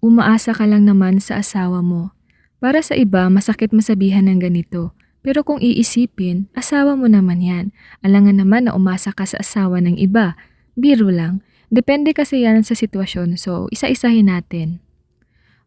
Umaasa ka lang naman sa asawa mo. Para sa iba, masakit masabihan ng ganito. Pero kung iisipin, asawa mo naman yan. Alangan naman na umasa ka sa asawa ng iba. Biro lang. Depende kasi yan sa sitwasyon, so isa-isahin natin.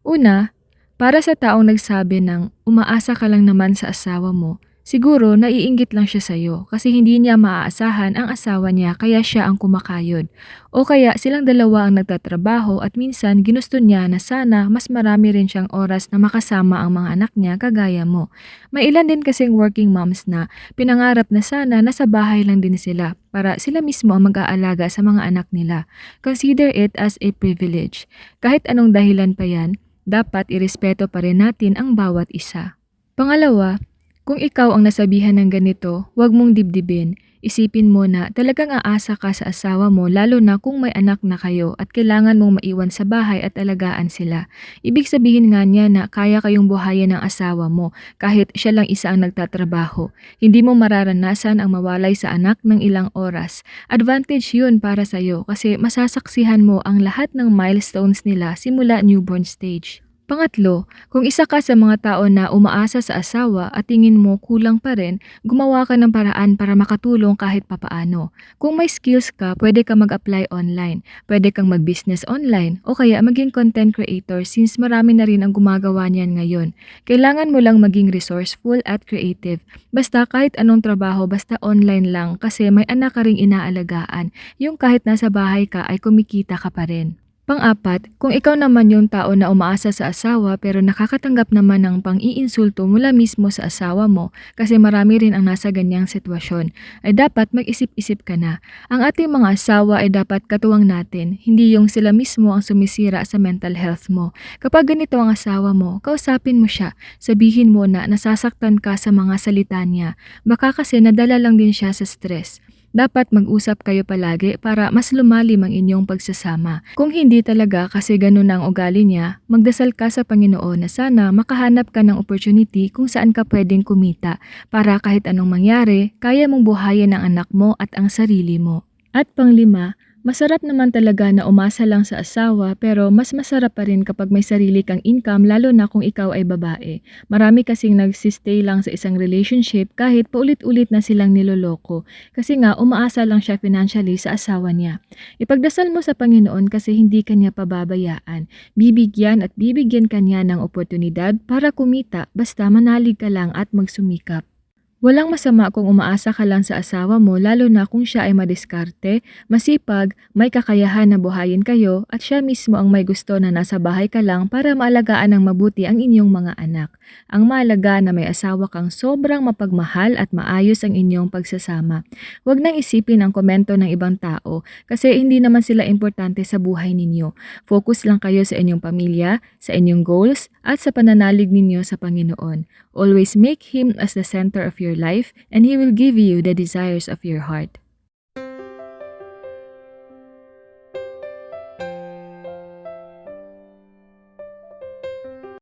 Una, para sa taong nagsabi ng umaasa ka lang naman sa asawa mo, siguro naiinggit lang siya sa'yo kasi hindi niya maaasahan ang asawa niya kaya siya ang kumakayod. O kaya silang dalawa ang nagtatrabaho at minsan ginusto niya na sana mas marami rin siyang oras na makasama ang mga anak niya kagaya mo. May ilan din kasing working moms na pinangarap na sana nasa bahay lang din sila para sila mismo ang mag-aalaga sa mga anak nila. Consider it as a privilege. Kahit anong dahilan pa yan, dapat irespeto pa rin natin ang bawat isa. Pangalawa, kung ikaw ang nasabihan ng ganito, huwag mong dibdibin. Isipin mo na talagang aasa ka sa asawa mo lalo na kung may anak na kayo at kailangan mong maiwan sa bahay at alagaan sila. Ibig sabihin nga niya na kaya kayong buhayin ng asawa mo kahit siya lang isa ang nagtatrabaho. Hindi mo mararanasan ang mawalay sa anak ng ilang oras. Advantage yun para sa'yo kasi masasaksihan mo ang lahat ng milestones nila simula newborn stage. Pangatlo, kung isa ka sa mga tao na umaasa sa asawa at tingin mo kulang pa rin, gumawa ka ng paraan para makatulong kahit papaano. Kung may skills ka, pwede ka mag-apply online, pwede kang mag-business online, o kaya maging content creator since marami na rin ang gumagawa niyan ngayon. Kailangan mo lang maging resourceful at creative. Basta kahit anong trabaho, basta online lang kasi may anak ka ring inaalagaan. Yung kahit nasa bahay ka ay kumikita ka pa rin. Pang-apat, kung ikaw naman yung tao na umaasa sa asawa pero nakakatanggap naman ng pang-iinsulto mula mismo sa asawa mo kasi marami rin ang nasa ganyang sitwasyon, ay dapat mag-isip-isip ka na. Ang ating mga asawa ay dapat katuwang natin, hindi yung sila mismo ang sumisira sa mental health mo. Kapag ganito ang asawa mo, kausapin mo siya, sabihin mo na nasasaktan ka sa mga salita niya. Baka kasi nadala lang din siya sa stress. Dapat mag-usap kayo palagi para mas lumalim ang inyong pagsasama. Kung hindi talaga kasi ganun ang ugali niya, magdasal ka sa Panginoon na sana makahanap ka ng opportunity kung saan ka pwedeng kumita para kahit anong mangyari, kaya mong buhayin ang anak mo at ang sarili mo. At panglima, Masarap naman talaga na umasa lang sa asawa pero mas masarap pa rin kapag may sarili kang income lalo na kung ikaw ay babae. Marami kasing nagsistay lang sa isang relationship kahit paulit-ulit na silang niloloko kasi nga umaasa lang siya financially sa asawa niya. Ipagdasal mo sa Panginoon kasi hindi kanya pababayaan. Bibigyan at bibigyan kanya ng oportunidad para kumita basta manalig ka lang at magsumikap. Walang masama kung umaasa ka lang sa asawa mo lalo na kung siya ay madiskarte, masipag, may kakayahan na buhayin kayo at siya mismo ang may gusto na nasa bahay ka lang para maalagaan ng mabuti ang inyong mga anak. Ang mahalaga na may asawa kang sobrang mapagmahal at maayos ang inyong pagsasama. Huwag nang isipin ang komento ng ibang tao kasi hindi naman sila importante sa buhay ninyo. Focus lang kayo sa inyong pamilya, sa inyong goals at sa pananalig ninyo sa Panginoon. Always make Him as the center of your life and He will give you the desires of your heart.